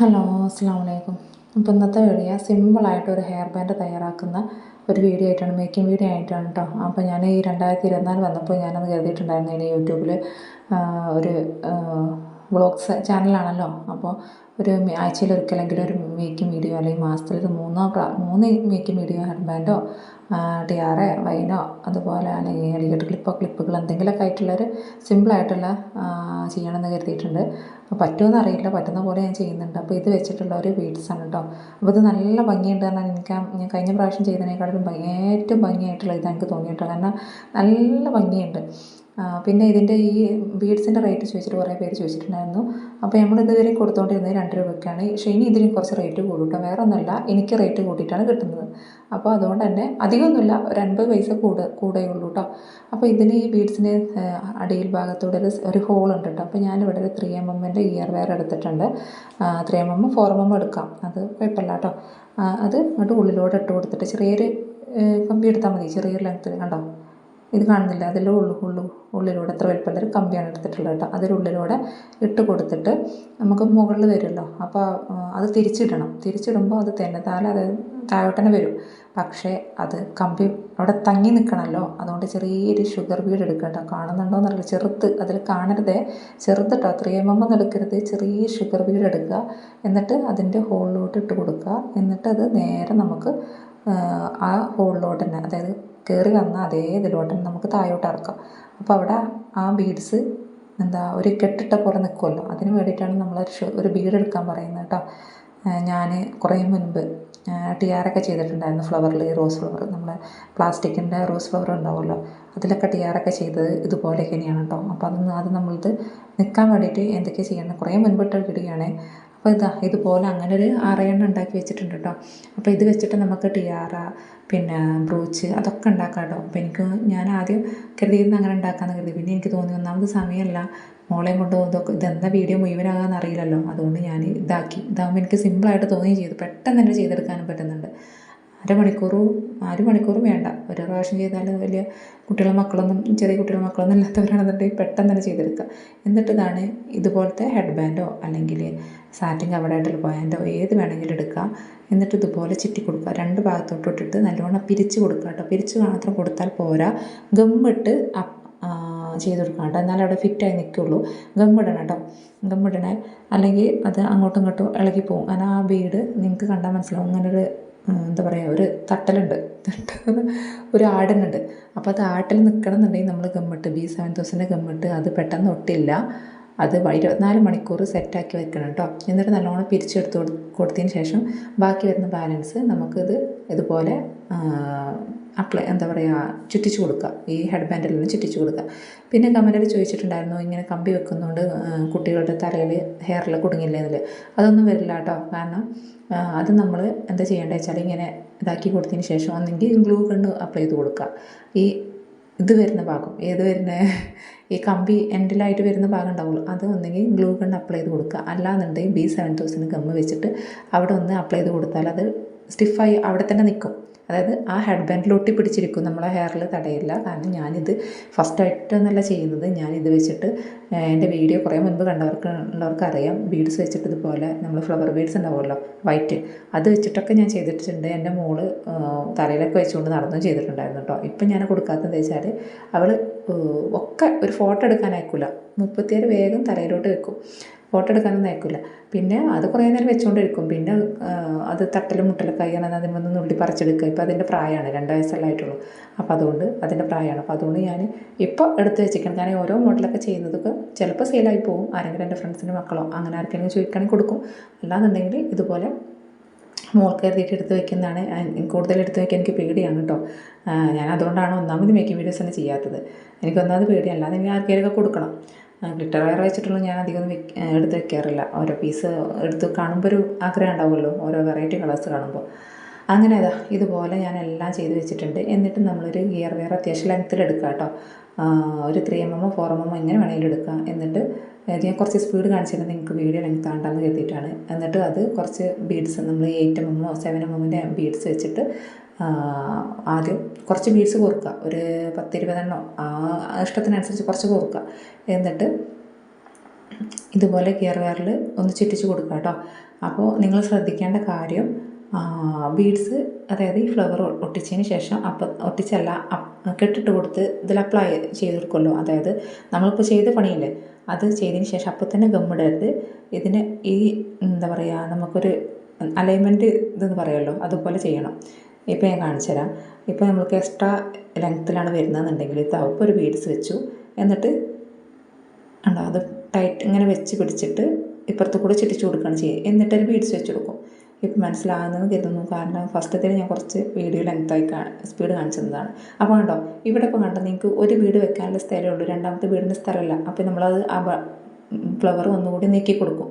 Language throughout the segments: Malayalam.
ഹലോ അസ്സാം വലൈക്കും അപ്പോൾ ഇന്നത്തെ വീഡിയോ സിമ്പിളായിട്ട് ഒരു ഹെയർ ബാൻഡ് തയ്യാറാക്കുന്ന ഒരു വീഡിയോ ആയിട്ടാണ് മേക്കിംഗ് വീഡിയോ ആയിട്ടാണ് കേട്ടോ അപ്പോൾ ഞാൻ ഈ രണ്ടായിരത്തി ഇരുപത്തിനാല് വന്നപ്പോൾ ഞാനത് കരുതിയിട്ടുണ്ടായിരുന്നു ഇനി യൂട്യൂബിൽ ഒരു വ്ളോഗ്സ് ചാനലാണല്ലോ. അപ്പോൾ ഒരു ആഴ്ചയിൽ ഒരിക്കലെങ്കിലും ഒരു മേക്കിംഗ് വീഡിയോ അല്ലെങ്കിൽ മാസത്തിൽ ഒരു മൂന്നോ മൂന്ന് മേക്കിംഗ് വീഡിയോ ഹെയർ ബാൻഡോ ടിയാറെ വൈനോ അതുപോലെ അല്ലെങ്കിൽ അടിക്കട്ട് ക്ലിപ്പോ ക്ലിപ്പുകൾ എന്തെങ്കിലുമൊക്കെ ആയിട്ടുള്ളൊരു സിമ്പിളായിട്ടുള്ള ചെയ്യണമെന്ന് കരുതിയിട്ടുണ്ട്. പറ്റുമെന്ന് അറിയില്ല. പറ്റുന്ന പോലെ ഞാൻ ചെയ്യുന്നുണ്ട്. അപ്പോൾ ഇത് വെച്ചിട്ടുള്ള ഒരു ബീഡ്സാണ് കേട്ടോ അപ്പോൾ ഇത് നല്ല ഭംഗിയുണ്ട് കാരണം എനിക്ക് ഞാൻ കഴിഞ്ഞ പ്രാവശ്യം ചെയ്തതിനേക്കാളും ഏറ്റവും ഭംഗിയായിട്ടുള്ള ഇതാണ് എനിക്ക് തോന്നിയിട്ടോ കാരണം നല്ല ഭംഗിയുണ്ട്. പിന്നെ ഇതിന്റെ ഈ ബീഡ്സിന്റെ റേറ്റ് ചോദിച്ചിട്ട് കുറേ പേര് ചോദിച്ചിട്ടുണ്ടായിരുന്നു. അപ്പോൾ നമ്മൾ ഇതുവരെ കൊടുത്തുകൊണ്ടിരുന്നത് രണ്ട് രൂപയ്ക്കാണ്. പക്ഷേ ഇനി ഇതിന് കുറച്ച് റേറ്റ് കൂടും വേറെ ഒന്നുമല്ല എനിക്ക് റേറ്റ് കൂട്ടിയിട്ടാണ് കിട്ടുന്നത്. അപ്പോൾ അതുകൊണ്ട് തന്നെ അധികമൊന്നുമില്ല ഒരു അൻപത് പൈസ കൂടെ കൂടെയുള്ളൂ കേട്ടോ അപ്പോൾ ഇതിന് ഈ ബീഡ്സിന് അടിയിൽ ഭാഗത്തൂടെ ഒരു ഒരു ഹോൾ ഉണ്ട് കേട്ടോ അപ്പോൾ ഞാനിവിടെ ഒരു ത്രീ എം എമ്മിന്റെ ഇയർ വെയർ എടുത്തിട്ടുണ്ട്. Three M M four M M എടുക്കാം. അത് കുഴപ്പമില്ല കേട്ടോ അത് ഇങ്ങോട്ട് ഉള്ളിലോട്ട് ഇട്ട് കൊടുത്തിട്ട് ചെറിയൊരു കമ്പി എടുത്താൽ മതി. ചെറിയൊരു ലെങ്ത്തിൽ കണ്ടോ? ഇത് കാണുന്നില്ല. അതിൽ ഉള്ളു ഉള്ളു ഉള്ളിലൂടെ എത്ര വലിപ്പമുള്ള ഒരു കമ്പിയാണ് എടുത്തിട്ടുള്ളത് കേട്ടോ. അതിനുള്ളിലൂടെ ഇട്ട് കൊടുത്തിട്ട് നമുക്ക് മുകളിൽ വരുമല്ലോ. അപ്പോൾ അത് തിരിച്ചിടണം. തിരിച്ചിടുമ്പോൾ അത് തന്നെ താല അത് താഴോട്ട് വരും. പക്ഷേ അത് കമ്പി അവിടെ തങ്ങി നിൽക്കണമല്ലോ. അതുകൊണ്ട് ചെറിയൊരു ഷുഗർ ബീഡ് എടുക്കുക കേട്ടോ. കാണുന്നുണ്ടോ എന്നറിയില്ല. ചെറുത്ത് അതിൽ കാണരുതേ. ചെറുത് കേട്ടോ. ത്രീ എം എം എടുക്കരുത്. ചെറിയ ഷുഗർ ബീഡ് എടുക്കുക. എന്നിട്ട് അതിന്റെ ഹോളിലോട്ട് ഇട്ട് കൊടുക്കുക. എന്നിട്ട് അത് നേരെ നമുക്ക് ആ ഹോളിലോട്ട് തന്നെ അതായത് കയറി വന്ന അതേ ഇതിലോട്ട് നമുക്ക് താഴോട്ട് ഇറക്കാം. അപ്പോൾ അവിടെ ആ ബീഡ്സ് എന്താ ഒരു കെട്ടിട്ട പോലെ നിൽക്കുമല്ലോ അതിന് വേണ്ടിയിട്ടാണ് നമ്മൾ ഒരു ഷു- ഒരു ബീഡ് എടുക്കാൻ പറയുന്നത് കേട്ടോ. ഞാൻ കുറേ മുൻപ് ടിയാറൊക്കെ ചെയ്തിട്ടുണ്ടായിരുന്നു. ഫ്ലവറിൽ റോസ് ഫ്ലവർ. നമ്മൾ പ്ലാസ്റ്റിക്കിന്റെ റോസ് ഫ്ലവർ ഉണ്ടാവുമല്ലോ. അതിലൊക്കെ ടിയാറൊക്കെ ചെയ്തത് ഇതുപോലെ തന്നെയാണ് കേട്ടോ. അപ്പോൾ അതൊന്ന് അത് നമ്മളിത് നിൽക്കാൻ വേണ്ടിയിട്ട് എന്തൊക്കെ ചെയ്യണം കുറേ മുൻപിട്ട വീഡിയോയാണ്. അപ്പോൾ ഇതാ ഇതുപോലെ അങ്ങനെ ഒരു ആറെണ്ണം ഉണ്ടാക്കി വെച്ചിട്ടുണ്ട് കേട്ടോ. അപ്പോൾ ഇത് വെച്ചിട്ട് നമുക്ക് ടിയാറ പിന്നെ ബ്രൂച്ച് അതൊക്കെ ഉണ്ടാക്കാം കേട്ടോ. അപ്പോൾ എനിക്ക് ഞാൻ ആദ്യം കരുതിയിരുന്ന അങ്ങനെ ഉണ്ടാക്കാമെന്ന് കരുതി. പിന്നെ എനിക്ക് തോന്നി ഒന്നാമത് സമയമല്ല. മോളെയും കൊണ്ട് ഇതൊക്കെ ഇതെന്താ വീഡിയോ മുഴുവനാകാന്ന് അറിയില്ലല്ലോ. അതുകൊണ്ട് ഞാൻ ഇതാക്കി. ഇതാകുമ്പോൾ എനിക്ക് സിമ്പിളായിട്ട് തോന്നുകയും ചെയ്തു. പെട്ടെന്ന് തന്നെ ചെയ്തെടുക്കാനും പറ്റുന്നുണ്ട്. അരമണിക്കൂറും അരമണിക്കൂറും വേണ്ട. ഒരു പ്രാവശ്യം ചെയ്താൽ വലിയ കുട്ടികളും മക്കളൊന്നും ചെറിയ കുട്ടികളും മക്കളൊന്നും ഇല്ലാത്തവരാണെന്നുണ്ടെങ്കിൽ പെട്ടെന്ന് തന്നെ ചെയ്തെടുക്കുക. എന്നിട്ട് ഇതാണ് ഇതുപോലത്തെ ഹെഡ് ബാൻഡോ അല്ലെങ്കിൽ സാറ്റിൻ കവറായിട്ടുള്ള ബാൻഡോ ഏത് വേണമെങ്കിലും എടുക്കുക. എന്നിട്ട് ഇതുപോലെ ചുറ്റി കൊടുക്കുക. രണ്ട് ഭാഗത്തോട്ട് ഇട്ടിട്ട് നല്ലോണം പിരിച്ച് കൊടുക്കുക കേട്ടോ. പിരിച്ച് മാത്രം കൊടുത്താൽ പോരാ. ഗമ്മിട്ട് അപ്പ് ചെയ്ത് കൊടുക്കണം കേട്ടോ. എന്നാലേ അവിടെ ഫിറ്റായി നിൽക്കുള്ളൂ. ഗമ്മിടണം കേട്ടോ. ഗമ്മിടണേ. അല്ലെങ്കിൽ അത് അങ്ങോട്ടും ഇങ്ങോട്ടും ഇളകി പോകും കാരണം ആ വീട് നിങ്ങൾക്ക് കണ്ടാൽ മനസ്സിലാവും. അങ്ങനെ ഒരു എന്താ പറയുക ഒരു തട്ടലുണ്ട്. തട്ട ഒരു ആടനുണ്ട്. അപ്പോൾ അത് ആട്ടിൽ നിൽക്കണം എന്നുണ്ടെങ്കിൽ നമ്മൾ ഗമ്മിട്ട് ബി സെവൻ തൗസൻഡ് ഗമ്മിട്ട് അത് പെട്ടെന്ന് ഒട്ടില്ല. അത് ഇരുപത്തിനാല് മണിക്കൂർ സെറ്റാക്കി വെക്കണം കേട്ടോ. എന്നിട്ട് നല്ലോണം പിരിച്ചെടുത്ത് കൊടു- കൊടുത്തതിന് ശേഷം ബാക്കി വരുന്ന ബാലൻസ് നമുക്കിത് ഇതുപോലെ അപ്ലൈ എന്താ പറയുക ചുറ്റിച്ച് കൊടുക്കുക ഈ ഹെഡ് നിന്ന് ചുറ്റിച്ച് കൊടുക്കുക പിന്നെ കമന്റിൽ ചോദിച്ചിട്ടുണ്ടായിരുന്നു ഇങ്ങനെ കമ്പി വെക്കുന്നതുകൊണ്ട് കുട്ടികളുടെ തലയിൽ ഹെയറിൽ കുടുങ്ങില്ലേ എന്നതിൽ അതൊന്നും വരില്ല കേട്ടോ. കാരണം അത് നമ്മൾ എന്താ ചെയ്യേണ്ടത് വെച്ചാൽ ഇങ്ങനെ ഇതാക്കി കൊടുത്തതിന് ശേഷം ഒന്നെങ്കിൽ ഗ്ലൂ കണ്ട് അപ്ലൈ ചെയ്ത് കൊടുക്കുക ഈ ഇത് വരുന്ന ഭാഗം. ഏത് വരുന്ന? ഈ കമ്പി എൻഡിലായിട്ട് വരുന്ന ഭാഗം ഉണ്ടാവുള്ളൂ. അത് ഒന്നെങ്കിൽ ഗ്ലൂ ഗൺ അപ്ലൈ ചെയ്ത് കൊടുക്കുക. അല്ലാന്നുണ്ടെങ്കിൽ ബി സെവൻ തൗസൻഡ് ഗമ്മ് വെച്ചിട്ട് അവിടെ ഒന്ന് അപ്ലൈ ചെയ്ത് കൊടുത്താൽ അത് സ്റ്റിഫായി അവിടെ തന്നെ നിൽക്കും. അതായത് ആ ഹെഡ് ബാൻഡിൽ ഒട്ടി പിടിച്ചിരിക്കും നമ്മളെ ഹെയറിൽ തടയില്ല. കാരണം ഞാനിത് ഫസ്റ്റായിട്ട് എന്നല്ല ചെയ്യുന്നത്. ഞാനിത് വെച്ചിട്ട് എന്റെ വീഡിയോ കുറേ മുൻപ് കണ്ടവർക്ക് ഉള്ളവർക്ക് അറിയാം ബീഡ്സ് വെച്ചിട്ട് ഇതുപോലെ നമ്മൾ ഫ്ലവർ ബീഡ്സ് ഉണ്ടാവുമല്ലോ വൈറ്റ്. അത് വെച്ചിട്ടൊക്കെ ഞാൻ ചെയ്തിട്ടുണ്ട്. എന്റെ മോൾ തലയിലൊക്കെ വെച്ചുകൊണ്ട് നടന്നും ചെയ്തിട്ടുണ്ടായിരുന്നു കേട്ടോ. ഇപ്പം ഞാൻ കൊടുക്കാത്തതെന്ന് വെച്ചാൽ അവൾ ഒക്കെ ഒരു ഫോട്ടോ എടുക്കാനായിക്കൂല. അയക്കില്ല മുപ്പത്തിയേഴ് വേഗം തലയിലോട്ട് വെക്കും. ഫോട്ടോ എടുക്കാനൊന്നും അയക്കില്ല പിന്നെ അത് കുറേ നേരം വെച്ചുകൊണ്ടിരിക്കും പിന്നെ അത് തട്ടലും മുട്ടലൊക്കെ ആയി അതിൽ നിന്ന് നുള്ളി പറിച്ചെടുക്കുക. ഇപ്പോൾ അതിന്റെ പ്രായമാണ്. രണ്ട് വയസ്സല്ലേ ആയിട്ടുള്ളൂ അപ്പോൾ അതുകൊണ്ട് അതിന്റെ പ്രായമാണ്. അപ്പോൾ അതുകൊണ്ട് ഞാൻ ഇപ്പോൾ എടുത്ത് വെച്ചിരിക്കണം. കാരണം ഓരോ മോഡലൊക്കെ ചെയ്യുന്നതൊക്കെ ചിലപ്പോൾ സെയിലായി പോകും. ആരെങ്കിലും എന്റെ ഫ്രണ്ട്സിന്റെ മക്കളോ അങ്ങനെ ആർക്കെങ്കിലും ചോദിക്കുകയാണെങ്കിൽ കൊടുക്കും. അല്ലാന്നുണ്ടെങ്കിൽ ഇതുപോലെ മോൾക്ക് കരുതിയിട്ട് എടുത്ത് വെക്കുന്നതാണ്. കൂടുതൽ എടുത്ത് വെക്കാൻ എനിക്ക് പേടിയാണ് കേട്ടോ. ഞാൻ അതുകൊണ്ടാണ് ഒന്നാമത് മേക്കിംഗ് വീഡിയോസ് തന്നെ ചെയ്യാത്തത്. എനിക്ക് പേടിയാണ്. അല്ലാതെ ഇനി ആർക്കെങ്കിലുമൊക്കെ കൊടുക്കണം. ഗ്ലിറ്റർ വയർ വെച്ചിട്ടുള്ള ഞാൻ അധികം എടുത്ത് വെക്കാറില്ല. ഓരോ പീസ് എടുത്ത് കാണുമ്പോൾ ഒരു ആഗ്രഹം ഉണ്ടാവുമല്ലോ ഓരോ വെറൈറ്റി കളേഴ്സ് കാണുമ്പോൾ അങ്ങനെ അതാ ഇതുപോലെ ഞാൻ എല്ലാം ചെയ്ത് വെച്ചിട്ടുണ്ട്. എന്നിട്ട് നമ്മളൊരു ഗിയർ വെയർ അത്യാവശ്യം ലെങ്ത്തിൽ എടുക്കുക കേട്ടോ ഒരു ത്രീ എം എമ്മോ ഫോർ എം എമ്മോ എങ്ങനെ വേണമെങ്കിലും എടുക്കുക എന്നിട്ട് ഞാൻ കുറച്ച് സ്പീഡ് കാണിച്ചിട്ട് നിങ്ങൾക്ക് വീഡിയോ ലെങ്ത് ആണ്ടെന്ന് കരുതിയിട്ടാണ്. എന്നിട്ട് അത് കുറച്ച് ബീഡ്സ് നമ്മൾ എയ്റ്റ് എം എമ്മോ സെവൻ എം എമ്മിന്റെ ബീഡ്സ് വെച്ചിട്ട് ആദ്യം കുറച്ച് ബീഡ്സ് കോർക്കുക. ഒരു പത്തിരുപതെണ്ണം. ആ ഇഷ്ടത്തിനനുസരിച്ച് കുറച്ച് കോർക്കുക. എന്നിട്ട് ഇതുപോലെ ഗിയർ ഒന്ന് ചുറ്റിച്ച് കൊടുക്കുക കേട്ടോ. അപ്പോൾ നിങ്ങൾ ശ്രദ്ധിക്കേണ്ട കാര്യം ബീഡ്സ് അതായത് ഈ ഫ്ലവർ ഒട്ടിച്ചതിന് ശേഷം അപ്പം ഒട്ടിച്ചല്ല കെട്ടിട്ട് കൊടുത്ത് ഇതിൽ അപ്ലൈ ചെയ്ത് കൊടുക്കുമല്ലോ. അതായത് നമ്മളിപ്പോൾ ചെയ്ത പണിയില്ലേ? അത് ചെയ്തതിന് ശേഷം അപ്പം തന്നെ ഗമ്മിടരുത് ഇതിന് ഈ എന്താ പറയുക നമുക്കൊരു അലൈൻമെന്റ് ഇതെന്ന് പറയുമല്ലോ അതുപോലെ ചെയ്യണം. ഇപ്പോൾ ഞാൻ കാണിച്ചു തരാം. ഇപ്പോൾ നമ്മൾക്ക് എക്സ്ട്രാ ലെങ്ത്തിലാണ് വരുന്നതെന്നുണ്ടെങ്കിൽ തവപ്പ് ഒരു ബീഡ്സ് വെച്ചു. എന്നിട്ട് ഉണ്ടോ അത് ടൈറ്റ് ഇങ്ങനെ വെച്ച് പിടിച്ചിട്ട് ഇപ്പുറത്ത് കൂടെ ചിട്ടിച്ചു കൊടുക്കുകയാണ് ചെയ്യുക. എന്നിട്ട് ഒരു ബീഡ്സ് വെച്ച് കൊടുക്കും. ഇപ്പം മനസ്സിലാകുന്നതെന്ന് കരുതുന്നു. കാരണം ഫസ്റ്റത്തിൽ ഞാൻ കുറച്ച് വീഡിയോ ലെങ്ത്തായി സ്പീഡ് കാണിച്ചതാണ്. അപ്പോൾ കണ്ടോ ഇവിടെ ഇപ്പോൾ കണ്ടോ നിങ്ങൾക്ക് ഒരു വീട് വെക്കാനുള്ള സ്ഥലമേ ഉള്ളൂ. രണ്ടാമത്തെ വീടിന്റെ സ്ഥലമല്ല. അപ്പോൾ നമ്മളത് ആ ഫ്ലവർ ഒന്നുകൂടി നീക്കി കൊടുക്കും.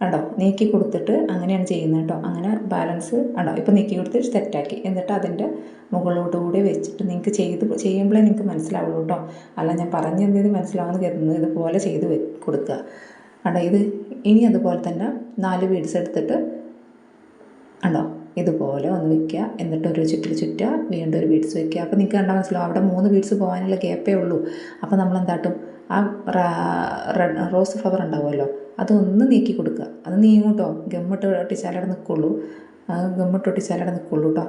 കണ്ടോ? നീക്കി കൊടുത്തിട്ട് അങ്ങനെയാണ് ചെയ്യുന്നത് കേട്ടോ. അങ്ങനെ ബാലൻസ് ഉണ്ടോ ഇപ്പോൾ നീക്കി കൊടുത്ത് സെറ്റാക്കി. എന്നിട്ട് അതിന്റെ മുകളിലോട്ട് കൂടി വെച്ചിട്ട് നിങ്ങൾക്ക് ചെയ്ത് ചെയ്യുമ്പോഴേ നിങ്ങൾക്ക് മനസ്സിലാവുള്ളൂ കേട്ടോ. അല്ല ഞാൻ പറഞ്ഞ് എന്തെങ്കിലും മനസ്സിലാവുമെന്ന് കരുതുന്നത് ഇതുപോലെ ചെയ്ത് കൊടുക്കുക. കണ്ടോ? ഇത് ഇനി അതുപോലെ തന്നെ നാല് ബീഡ്സ് എടുത്തിട്ട് ഉണ്ടോ ഇതുപോലെ ഒന്ന് വെക്കുക. എന്നിട്ട് ഒരു ചുറ്റിൽ ചുറ്റുക വീണ്ടും ഒരു ബീഡ്സ് വെക്കുക. അപ്പോൾ നിങ്ങൾക്ക് കണ്ടാൽ മനസ്സിലാവും. അവിടെ മൂന്ന് ബീഡ്സ് പോകാനുള്ള ഗ്യാപ്പേ ഉള്ളൂ. അപ്പോൾ നമ്മൾ എന്താട്ടും ആ റോസ് ഫ്ലവർ ഉണ്ടാവുമല്ലോ? അതൊന്ന് നീക്കി കൊടുക്കുക. അത് നീങ്ങും കേട്ടോ ഗമ്മിട്ട് ഒട്ടിച്ചാലവിടെ നിൽക്കുള്ളൂ. ഗമ്മിട്ട് ഒട്ടിച്ചാലവിടെ നിൽക്കുള്ളൂ കേട്ടോ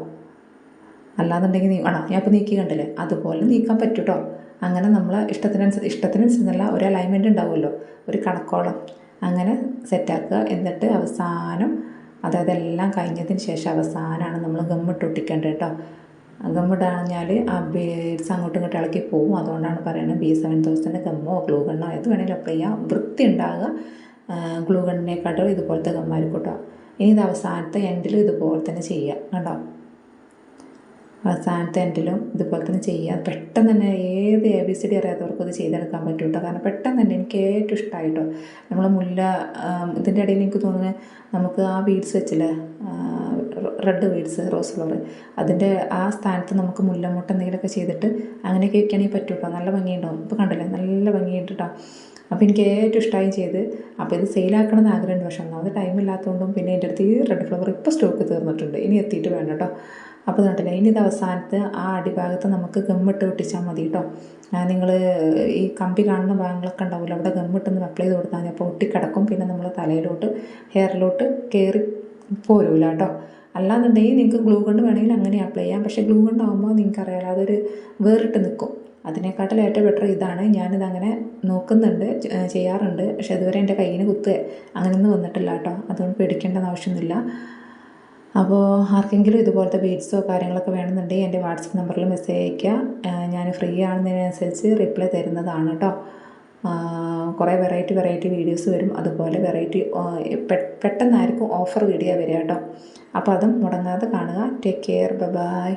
അല്ലാന്നുണ്ടെങ്കിൽ നീ ആണോ? ഞാൻ ഇപ്പോൾ നീക്കി കണ്ടില്ലേ? അതുപോലെ നീക്കാൻ പറ്റും കേട്ടോ അങ്ങനെ നമ്മൾ ഇഷ്ടത്തിനനുസരിച്ച് ഇഷ്ടത്തിനനുസരിച്ചല്ല ഒരു അലൈൻമെന്റ് ഉണ്ടാവുമല്ലോ. ഒരു കണക്കോളം. അങ്ങനെ സെറ്റാക്കുക എന്നിട്ട് അവസാനം അതായത് എല്ലാം കഴിഞ്ഞതിന് ശേഷം അവസാനമാണ് നമ്മൾ ഗമ്മിട്ട് ഒട്ടിക്കേണ്ടത് കേട്ടോ ഗമ്മിടാഞ്ഞാൽ ആ ബീഡ്സ് അങ്ങോട്ടും ഇങ്ങോട്ടും ഇളക്കി പോകും അതുകൊണ്ടാണ് പറയുന്നത് ബി സെവൻ തൗസൻഡ് ഗമ്മോ ഗ്ലൂ ഗണ്ണോ ഏത് വേണമെങ്കിലും അപ്ലൈ ചെയ്യാം. വൃത്തി ഉണ്ടാകുക ഗ്ലൂ ഗണ്ണിനെക്കാട്ടും ഇതുപോലത്തെ ഗമ്മായിരിക്കും ഇനി ഇത് അവസാനത്തെ എൻഡിലും ഇതുപോലെ തന്നെ ചെയ്യുക കണ്ടോ? അവസാനത്തെ എൻഡിലും ഇതുപോലെ തന്നെ ചെയ്യുക പെട്ടെന്ന് തന്നെ ഏത് എ ബി സി ഡി അറിയാത്തവർക്കും ഇത് ചെയ്തെടുക്കാൻ പറ്റും കേട്ടോ കാരണം പെട്ടെന്ന് തന്നെ എനിക്ക് ഏറ്റവും ഇഷ്ടമായിട്ടോ നമ്മൾ മുല്ല ഇതിന്റെ ഇടയിൽ എനിക്ക് തോന്നുന്നത് നമുക്ക് ആ ബീഡ്സ് വെച്ചില്ലേ? Red beads rose flower. അതിന്റെ ആ സ്ഥാനത്ത് നമുക്ക് മുല്ലമുട്ട എന്തെങ്കിലുമൊക്കെ ചെയ്തിട്ട് അങ്ങനെയൊക്കെ വെക്കുകയാണെങ്കിൽ പറ്റും നല്ല ഭംഗിയുണ്ടാവും. ഇപ്പോൾ കണ്ടില്ലേ? നല്ല ഭംഗിയുണ്ട് കേട്ടോ അപ്പോൾ എനിക്ക് ഏറ്റവും ഇഷ്ടമായി ചെയ്ത് അപ്പോൾ ഇത് സെയിലാക്കണമെന്ന് ആഗ്രഹമുണ്ട്. പക്ഷേ ഒന്നാമത് ടൈം ഇല്ലാത്തതുകൊണ്ടും പിന്നെ എന്റെ അടുത്ത് ഈ റെഡ് ഫ്ലവർ ഇപ്പോൾ സ്റ്റോക്ക് തീർന്നിട്ടുണ്ട്. ഇനി എത്തിയിട്ട് വേണം കേട്ടോ അപ്പോൾ കണ്ടില്ല? ഇനി ഇത് അവസാനത്ത് ആ അടിഭാഗത്ത് നമുക്ക് ഗമ്മിട്ട് ഒട്ടിച്ചാൽ മതി കേട്ടോ നിങ്ങൾ ഈ കമ്പി കാണുന്ന ഭാഗങ്ങളൊക്കെ ഉണ്ടാവില്ല അവിടെ ഗമ്മിട്ടൊന്ന് അപ്ലൈ ചെയ്ത് കൊടുത്താൽ മതി. അപ്പോൾ ഒട്ടിക്കിടക്കും. പിന്നെ നമ്മൾ തലയിലോട്ട് ഹെയറിലോട്ട് കയറി പോരൂല കേട്ടോ അല്ലാന്നുണ്ടെങ്കിൽ നിങ്ങൾക്ക് ഗ്ലൂ കൊണ്ട് വേണമെങ്കിൽ അങ്ങനെ അപ്ലൈ ചെയ്യാം. പക്ഷേ ഗ്ലൂ കൊണ്ടാകുമ്പോൾ നിങ്ങൾക്ക് അറിയാലോ അതൊരു വേറിട്ട് നിൽക്കും. അതിനേക്കാട്ടിൽ ഏറ്റവും ബെറ്റർ ഇതാണ്. ഞാനിത് അങ്ങനെ നോക്കുന്നുണ്ട് ചെയ്യാറുണ്ട്. പക്ഷെ ഇതുവരെ എന്റെ കയ്യിന് കുത്തുക അങ്ങനെയൊന്നും വന്നിട്ടില്ല കേട്ടോ. അതുകൊണ്ട് പേടിക്കേണ്ട ആവശ്യമൊന്നുമില്ല. അപ്പോൾ ആർക്കെങ്കിലും ഇതുപോലത്തെ ബീഡ്സോ കാര്യങ്ങളൊക്കെ വേണമെന്നുണ്ടെങ്കിൽ എന്റെ വാട്സപ്പ് നമ്പറിൽ മെസ്സേജ് അയയ്ക്കുക. ഞാൻ ഫ്രീ ആണെന്നതിനനുസരിച്ച് റിപ്ലൈ തരുന്നതാണ് കേട്ടോ. കുറേ വെറൈറ്റി വെറൈറ്റി വീഡിയോസ് വരും. അതുപോലെ വെറൈറ്റി പെട്ടെന്നായിരിക്കും ഓഫർ വീഡിയോ വരിക കേട്ടോ. അപ്പോൾ അതും മുടങ്ങാതെ കാണുക. Take care bye